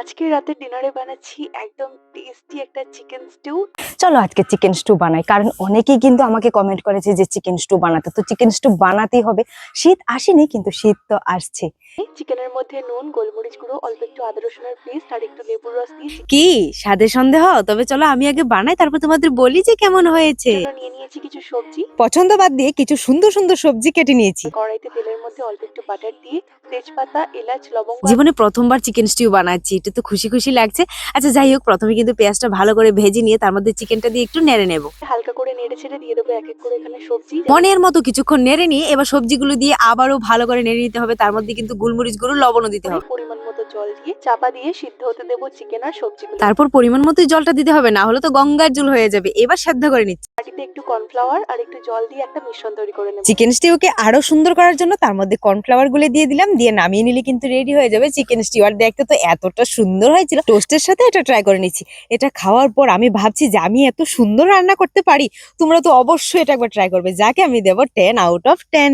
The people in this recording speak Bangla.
আজকে রাতে ডিনারে বানাচ্ছি একদম টেস্টি একটা চিকেন স্টিউ চলো আজকে চিকেন স্টু বানাই কারণ অনেকেই কিন্তু আমাকে কমেন্ট করেছে যে চিকেন স্টু বানাতে তো চিকেন স্টু বানাতেই হবে। শীত আসেনি কিন্তু শীত তো আসছে। চিকেনের মধ্যে নুন গোলমরিচ গুঁড়ো অল্প একটু আদা রসুনের পেস্ট আর একটু লেবুর রস দিয়ে কি? স্বাদে সন্দেহ? তবে চলো আমি আগে বানাই তারপর তোমাদের বলি যে কেমন হয়েছে। নিয়ে নিয়েছি কিছু সবজি। পছন্দ বাদ দিয়ে কিছু সুন্দর সুন্দর সবজি কেটে নিয়েছি। কড়াইতে তেলের মধ্যে অল্প একটু বাটার দিয়ে তেজপাতা এলাচ লবঙ্গ। জীবনে প্রথমবার চিকেন স্টিউ বানাচ্ছি এটা তো খুশি খুশি লাগছে। আচ্ছা যাই হোক প্রথমে কিন্তু পেঁয়াজটা ভালো করে ভেজে নিয়ে তার মধ্যে চিকেনটা দিয়ে একটু নেড়ে নেব। হালকা করে নেড়ে ছেড়ে দিয়ে দেবো এক এক করে এখানে সবজি। মনের মতো কিছুক্ষণ নেড়ে নিয়ে এবার সবজিগুলো দিয়ে আবারও ভালো করে নেড়ে নিতে হবে। তার মধ্যে কিন্তু গোলমরিচ গুঁড়ো লবণও দিতে হবে। জল দিয়ে চাপা দিয়ে সিদ্ধ হতে দেবো চিকেন আর সবজিগুলো। তারপর পরিমাণ মতোই জলটা দিতে হবে না হলে তো গঙ্গার জল হয়ে যাবে। এবার সেদ্ধ করে নিচ্ছি। বাটিতে একটু কর্নফ্লাওয়ার আর একটু জল দিয়ে একটা মিশ্রণ তৈরি করে নেব। চিকেন স্টিউকে আরও সুন্দর করার জন্য তার মধ্যে কর্নফ্লাওয়ারগুলো দিয়ে দিলাম দিয়ে নামিয়ে নিলে কিন্তু রেডি হয়ে যাবে চিকেন স্টিউ আর দেখতে তো এতটা সুন্দর হয়েছিল। টোস্টের সাথে এটা ট্রাই করে নিচ্ছি। এটা খাওয়ার পর আমি ভাবছি যে আমি এত সুন্দর রান্না করতে পারি তোমরা তো অবশ্যই এটা একবার ট্রাই করবে। যাকে আমি দেবো টেন আউট অফ টেন